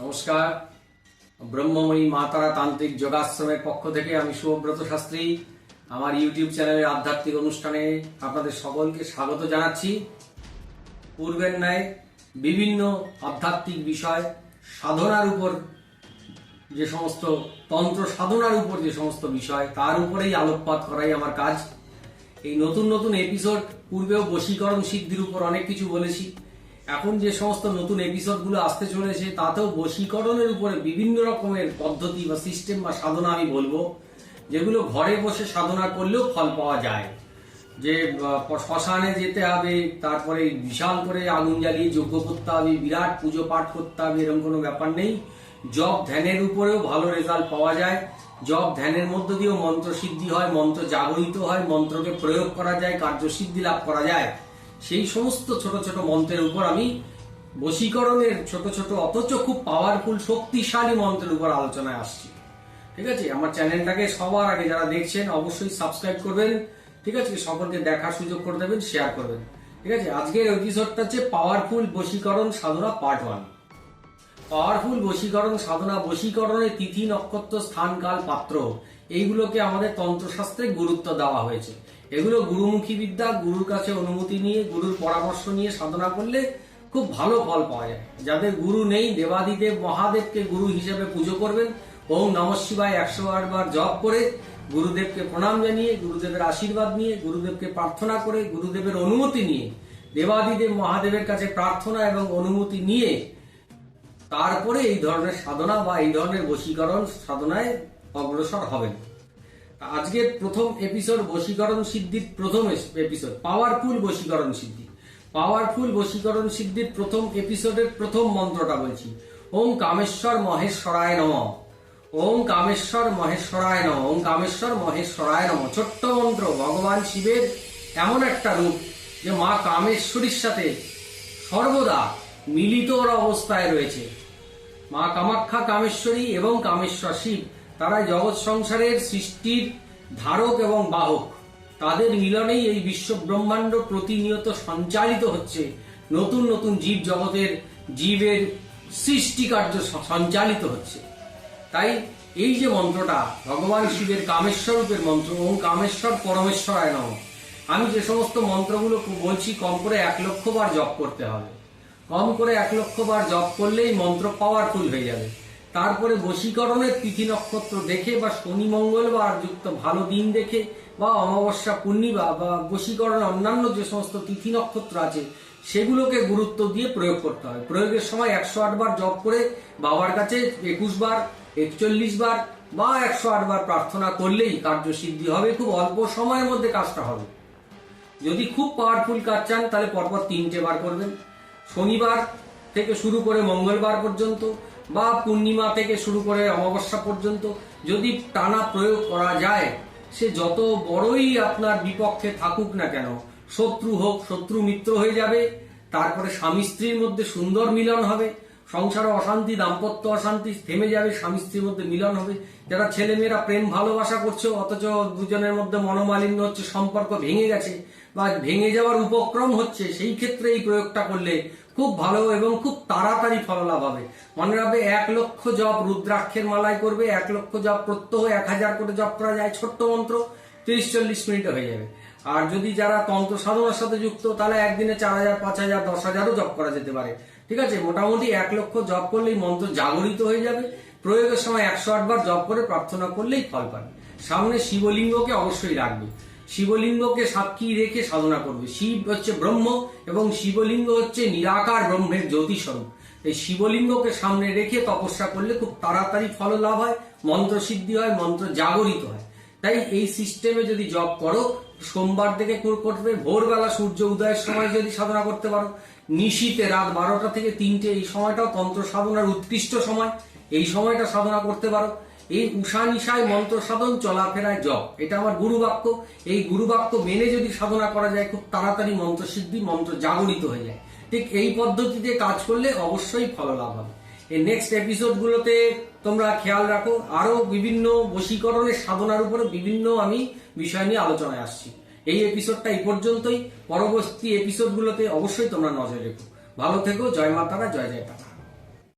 নমস্কার। ব্রহ্মময়ী মাতারা তান্ত্রিক যোগাশ্রমের পক্ষ থেকে আমি সুব্রত শাস্ত্রী, আমার ইউটিউব চ্যানেলের আধ্যাত্মিক অনুষ্ঠানে আপনাদের সকলকে স্বাগত জানাচ্ছি। পূর্বের ন্যায় বিভিন্ন আধ্যাত্মিক বিষয়, সাধনার উপর যে সমস্ত, তন্ত্র সাধনার উপর যে সমস্ত বিষয়, তার উপরেই আলোকপাত করাই আমার কাজ। এই নতুন নতুন এপিসোড পূর্বেও বশীকরণ সিদ্ধির উপর অনেক কিছু বলেছি। এখন যে সমস্ত নতুন এপিসোডগুলো আসতে চলেছে, তাতেও বশীকরণের উপরে বিভিন্ন রকমের পদ্ধতি বা সিস্টেম বা সাধনা আমি বলব, যেগুলো ঘরে বসে সাধনা করলেও ফল পাওয়া যায়। যে শ্মশানে যেতে হবে, তারপরে বিশাল করে আগুন জ্বালিয়ে যজ্ঞ করতে হবে, বিরাট পুজো পাঠ করতে হবে, এরকম কোনো ব্যাপার নেই। জব ধ্যানের উপরেও ভালো রেজাল্ট পাওয়া যায়। জব ধ্যানের মধ্য দিয়েও মন্ত্র সিদ্ধি হয়, মন্ত্র জাগরিত হয়, মন্ত্রকে প্রয়োগ করা যায়, কার্যসিদ্ধি লাভ করা যায়। সেই সমস্ত ছোট ছোট মন্ত্রের উপর আমি বশীকরণের ছোট ছোট, অথচ খুব পাওয়ারফুল শক্তিশালী মন্ত্রের উপর আলোচনায় আসছি। ঠিক আছে? আমার চ্যানেলটাকে সবার আগে যারা দেখছেন, অবশ্যই সাবস্ক্রাইব করবেন। ঠিক আছে? সকলকে দেখার সুযোগ করে দেবেন শেয়ার করবেন। ঠিক আছে? আজকের এপিসোডটা হচ্ছে পাওয়ারফুল বশীকরণ সাধনা পার্ট ওয়ান পাওয়ারফুল বশীকরণ সাধনা বশীকরণের তিথি, নক্ষত্র স্থান কাল পাত্র, এইগুলোকে আমাদের তন্ত্রশাস্ত্রে গুরুত্ব দেওয়া হয়েছে। এগুলো গুরুমুখী বিদ্যা, গুরুর কাছে অনুমতি নিয়ে, গুরুর পরামর্শ নিয়ে সাধনা করলে খুব ভালো ফল পাওয়া যায়। যাদের গুরু নেই, দেবাদিদেব মহাদেবকে গুরু হিসেবে পুজো করবেন, ওম নম শিবায় একশো বার জপ করে গুরুদেবকে প্রণাম জানিয়ে, গুরুদেবের আশীর্বাদ নিয়ে, গুরুদেবকে প্রার্থনা করে, গুরুদেবের অনুমতি নিয়ে, দেবাদিদেব মহাদেবের কাছে প্রার্থনা এবং অনুমতি নিয়ে, তারপরে এই ধরনের সাধনা বা এই ধরনের বশীকরণ সাধনায় অগ্রসর হবেন। আজকের প্রথম এপিসোড বশীকরণ সিদ্ধির প্রথম এপিসোড পাওয়ারফুল বশীকরণ সিদ্ধি। পাওয়ারফুল বশীকরণ সিদ্ধির প্রথম এপিসোডের প্রথম মন্ত্রটা বলছি। ওম কামেশ্বর মহেশ্বরায় নম। ওম কামেশ্বর মহেশ্বরায় নম। ওম কামেশ্বর মহেশ্বরায় নম। ছোট্ট মন্ত্র, ভগবান শিবের এমন একটা রূপ যে মা কামেশ্বরীর সাথে সর্বদা মিলিত অবস্থায় রয়েছে। মা কামাখ্যা কামেশ্বরী এবং কামেশ্বর শিব। তারা জগৎ সংসারের সৃষ্টির ধারক এবং বাহক। তাদের মিলনেই এই বিশ্ব ব্রহ্মাণ্ড প্রতিনিয়ত সঞ্চালিত হচ্ছে। নতুন নতুন জীব জগতের জীবের সৃষ্টি কার্য সঞ্চালিত হচ্ছে। তাই এই যে মন্ত্রটা, ভগবান শিবের কামেশ্বর রূপের মন্ত্র, ওম কামেশ্বর পরমেশ্বরায় নম। আমি যে সমস্ত মন্ত্রগুলো বলছি, কম করে এক লক্ষ বার জপ করতে হবে। কম করে এক লক্ষ বার জপ করলেই মন্ত্র পাওয়ারফুল হয়ে যাবে। তারপরে বশীকরণের তিথি নক্ষত্র দেখে বা শনি মঙ্গলবার যুক্ত ভালো দিন দেখে বা অমাবস্যা, পূর্ণিমা বা বশীকরণ অন্যান্য যে সমস্ত তিথি নক্ষত্র আছে, সেগুলোকে গুরুত্ব দিয়ে প্রয়োগ করতে হয়। প্রয়োগের সময় একশো বার জপ করে বাবার কাছে একুশ বার, একচল্লিশ বার বা একশো বার প্রার্থনা করলেই কার্যসিদ্ধি হবে। খুব অল্প সময়ের মধ্যে কাজটা হবে। যদি খুব পাওয়ারফুল কাজ চান, তাহলে পরপর তিনটে বার করবেন। শনিবার থেকে শুরু করে মঙ্গলবার পর্যন্ত বা পূর্ণিমা থেকে শুরু করে অমাবস্যা পর্যন্ত যদি টানা প্রয়োগ করা যায়, সে যত বড়ই আপনার বিপক্ষে থাকুক না কেন, শত্রু হোক, শত্রু মিত্র হয়ে যাবে, তারপরে স্বামী স্ত্রীর মধ্যে সুন্দর মিলন হবে সংসারে অশান্তি, দাম্পত্য অশান্তি, থেমে যাবে স্বামী স্ত্রীর মধ্যে মিলন হবে। যারা ছেলেমেয়েরা প্রেম ভালোবাসা করছে, অথচ দুজনের মধ্যে মনোমালিন্য হচ্ছে, সম্পর্ক ভেঙে গেছে বা ভেঙে যাওয়ার উপক্রম হচ্ছে, সেই ক্ষেত্রে এই প্রয়োগটা করলে খুব ভালো এবং খুব তাড়াতাড়ি ফললাভ হবে। মনে রাখবে, এক লক্ষ জপ রুদ্রাক্ষের মালায় করবে, এক লক্ষ জপ প্রত্যহ, এক হাজার করে জপ করা যায়, ছোট্ট মন্ত্র, তিরিশ চল্লিশ মিনিটে হয়ে যাবে। আর যদি যারা তন্ত্র সাধনার সাথে যুক্ত, তাহলে একদিনে চার হাজার, পাঁচ হাজার, দশ হাজারও জপ করা যেতে পারে। ঠিক আছে? মোটামুটি এক লক্ষ জপ করলেই মন্ত্র জাগরিত হয়ে যাবে। প্রয়োগের সময় একশো বার জপ করে প্রার্থনা করলেই ফল পাবে। সামনে শিবলিঙ্গকে অবশ্যই রাখবে। শিবলিঙ্গকে সাক্ষী রেখে সাধনা করবে। শিব হচ্ছে ব্রহ্ম এবং শিবলিঙ্গ হচ্ছে নিরাকার ব্রহ্মের জ্যোতি স্বরূপ এই শিবলিঙ্গকে সামনে রেখে তপস্যা করলে খুব তাড়াতাড়ি ফল লাভ হয় মন্ত্র সিদ্ধি হয়, মন্ত্র জাগরিত হয়। তাই এই সিস্টেমে যদি জব করো সোমবার থেকে কর- করবে ভোরবেলা সূর্য উদয়ের সময় যদি সাধনা করতে পারো, নিশীতে রাত বারোটা থেকে তিনটে, এই সময়টাও তন্ত্র সাধনার উৎকৃষ্ট সময়। এই সময়টা সাধনা করতে পারো। এই উষা নিশায় মন্ত্র সাধন, চলাফেরায় জপ। এটা আমার গুরু বাক্য এই গুরু বাক্য মেনে যদি সাধনা করা যায়, খুব তাড়াতাড়ি মন্ত্র সিদ্ধি মন্ত্র জাগরিত হয়ে যায়। ঠিক এই পদ্ধতিতে কাজ করলে অবশ্যই ফল লাভ হবে। এই নেক্সট এপিসোড গুলোতে তোমরা খেয়াল রাখো, আরও বিভিন্ন বশীকরণের সাধনার উপরে বিভিন্ন আমি বিষয় নিয়ে আলোচনায় আসছি। এই এপিসোডটা এই পর্যন্তই। পরবর্তী এপিসোড গুলোতে অবশ্যই তোমরা নজর রেখো। ভালো থেকো, জয় মাতারা, জয় জয় তারা